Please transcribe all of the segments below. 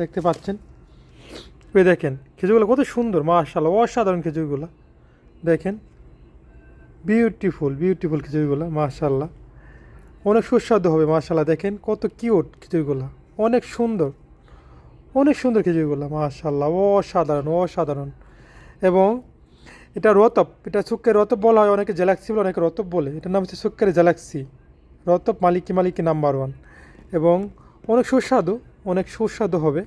দেখতে পাচ্ছেন? ওই দেখেন, খেজুরগুলো কত সুন্দর মাশাল্লাহ অসাধারণ খেজুরগুলো। দেখেন বিউটিফুল বিউটিফুল খিচুড়িগুলো মাশাল্লাহ অনেক সুস্বাদু হবে মাশাল্লাহ দেখেন, কত কিউট খিচুড়িগুলো অনেক সুন্দর অনেক সুন্দর খিচুড়িগুলো মাশাল্লাহ অসাধারণ অসাধারণ। এবং এটা রতব, এটা সুক্কের রতব বলা হয়, অনেকে জ্যালাক্সি বলে, অনেকে রতব বলে। এটার নাম হচ্ছে সুক্কের জ্যালাক্সি রতব মালিকি মালিকি নাম্বার ওয়ান এবং অনেক সুস্বাদু অনেক সুস্বাদু হবে।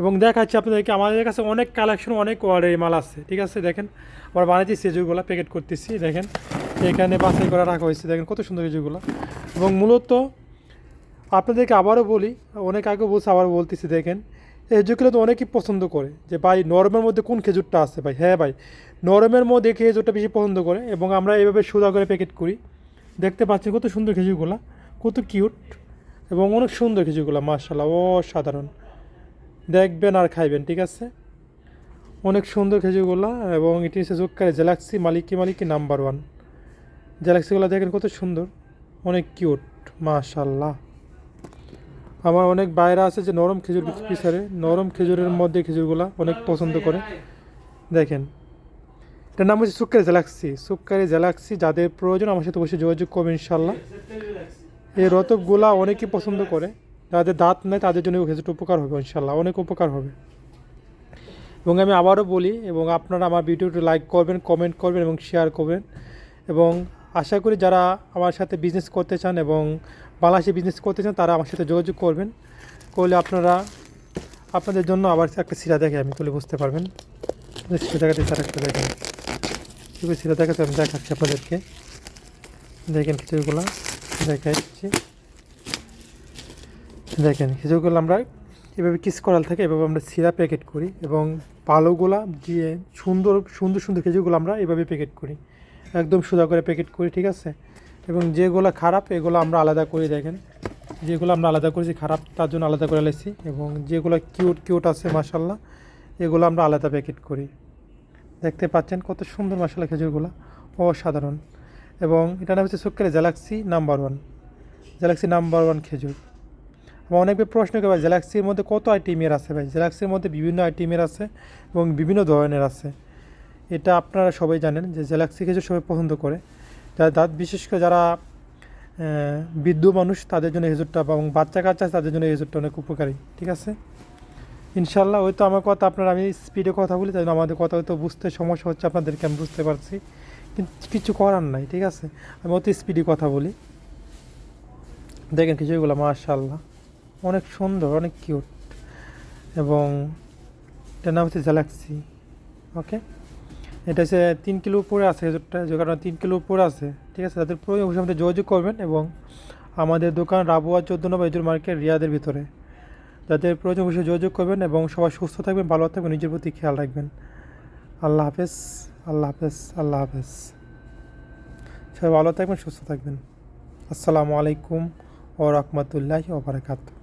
এবং দেখাচ্ছি আপনাদেরকে, আমাদের কাছে অনেক কালেকশন অনেক ওয়ার্ডের মাল আছে। ঠিক আছে, দেখেন আমরা বানাইছি সেজুগুলো প্যাকেট করতেছি, দেখেন। এখানে বাছাই করা রাখা হয়েছে, দেখেন কত সুন্দর খেজুরগুলো এবং মূলত আপনাদেরকে আবারও বলি, অনেক আগে বলছি, আবার বলতেছি, দেখেন। এই খেজুরগুলো তো অনেকেই পছন্দ করে যে, ভাই, নরমের মধ্যে কোন খেজুরটা আছে, ভাই? হ্যাঁ ভাই, নরমের মধ্যে খেজুরটা বেশি পছন্দ করে, এবং আমরা এইভাবে সুদা করে প্যাকেট করি। দেখতে পাচ্ছি কত সুন্দর খেজুরগুলো, কত কিউট এবং অনেক সুন্দর খেজুরগুলো মার্শাল্লাহ অসাধারণ। দেখবেন আর খাইবেন, ঠিক আছে? অনেক সুন্দর খেজুরগুলো এবং এটি হচ্ছে জোক্কারে জ্যালাক্সি মালিকি মালিকি নাম্বার ওয়ান। জ্যালাক্সিগুলো দেখেন কত সুন্দর, অনেক কিউট মাশাল্লাহ আমার অনেক বাইরে আছে যে নরম খেজুর পিছারে নরম খেজুরের মধ্যে খেজুরগুলো অনেক পছন্দ করে। দেখেন, এটার নাম হচ্ছে সুক্কারি জ্যালাক্সি সুক্কারি জ্যালাক্সি যাদের প্রয়োজন আমার সাথে অবশ্যই যোগাযোগ করবে ইনশাল্লাহ এই রতবগুলা অনেকেই পছন্দ করে। যাদের দাঁত নেই, তাদের জন্য খেজুরটা উপকার হবে, ইনশাল্লাহ। অনেক উপকার হবে। এবং আমি আবারও বলি, এবং আপনারা আমার ভিডিওটি লাইক করবেন কমেন্ট করবেন, এবং শেয়ার করবেন। এবং আশা করি যারা আমার সাথে বিজনেস করতে চান এবং বাংলাদেশে বিজনেস করতে চান, তারা আমার সাথে যোগাযোগ করবেন। করলে আপনারা, আপনাদের জন্য আবার একটা সিরা দেখে আমি তুলে বুঝতে পারবেন। সিরা দেখাতে তার একটা দেখেন। সিরা দেখাতে আমি দেখাচ্ছি আপনাদেরকে। দেখেন খিচুড়িগুলো দেখাচ্ছি দেখেন খিচুড়িগুলো আমরা এভাবে কিস করাল থাকে, এভাবে আমরা সিরা প্যাকেট করি এবং পালোগুলা দিয়ে সুন্দর সুন্দর সুন্দর খেজুরগুলো আমরা এভাবে প্যাকেট করি। একদম সোজা করে প্যাকেট করি, ঠিক আছে? এবং যেগুলো খারাপ, এগুলো আমরা আলাদা করে, দেখেন। যেগুলো আমরা আলাদা করেছি খারাপ, তার জন্য আলাদা করে লেছি এবং যেগুলো কিউট কিউট আছে মাসাল্লাহ এগুলো আমরা আলাদা প্যাকেট করি। দেখতে পাচ্ছেন কত সুন্দর মশলা খেজুরগুলো। অসাধারণ। এবং এটা নাম হচ্ছে সুক্কারে galaxy number one. Galaxy number one খেজুর। আমার অনেকে প্রশ্ন করে ভাই জ্যালাক্সির মধ্যে কত আইটেমের আছে ভাই? জ্যালাক্সির মধ্যে বিভিন্ন আইটেমের আছে এবং বিভিন্ন ধরনের আছে। এটা আপনারা সবাই জানেন যে জ্যালাক্সি খেজুর সবাই পছন্দ করে। যারা দাঁত বিশেষ করে যারা বৃদ্ধ মানুষ, তাদের জন্য এই খেজুরটা এবং বাচ্চা কাচ্চা আছে তাদের জন্য এই খেজুরটা অনেক উপকারী। ঠিক আছে? ইনশাল্লাহ ওই তো আমার কথা আপনারা আমি স্পিডে কথা বলি, তাই আমাদের কথা হয়তো বুঝতে সমস্যা হচ্ছে, আপনাদেরকে আমি বুঝতে পারছি। কিছু করার নাই, ঠিক আছে? আমি অতি স্পিডি কথা বলি। দেখেন কিছুগুলো মাশাল্লাহ অনেক সুন্দর, অনেক কিউট এবং এটার নাম হচ্ছে জ্যালাক্সি ওকে এটা হচ্ছে তিন কিলো উপরে আছে খেজুরটা যে কারণে তিন কিলো উপরে আছে, ঠিক আছে? তাদের প্রয়োজন অবশ্যই আমাদের যোগাযোগ করবেন এবং আমাদের দোকান রাবুয়া চোদ্দ নম্বর এজুর মার্কেট রিয়াদের ভিতরে। যাদের প্রয়োজন অবশ্যই যোগাযোগ করবেন এবং সবাই সুস্থ থাকবেন, ভালো থাকবেন, নিজের প্রতি খেয়াল রাখবেন। আল্লাহ হাফেজ। আল্লাহ হাফেজ আল্লাহ হাফেজ। সবাই ভালো থাকবেন সুস্থ থাকবেন। আসসালামু আলাইকুম ও রহমতুল্লাহ ওবরাকাতুহ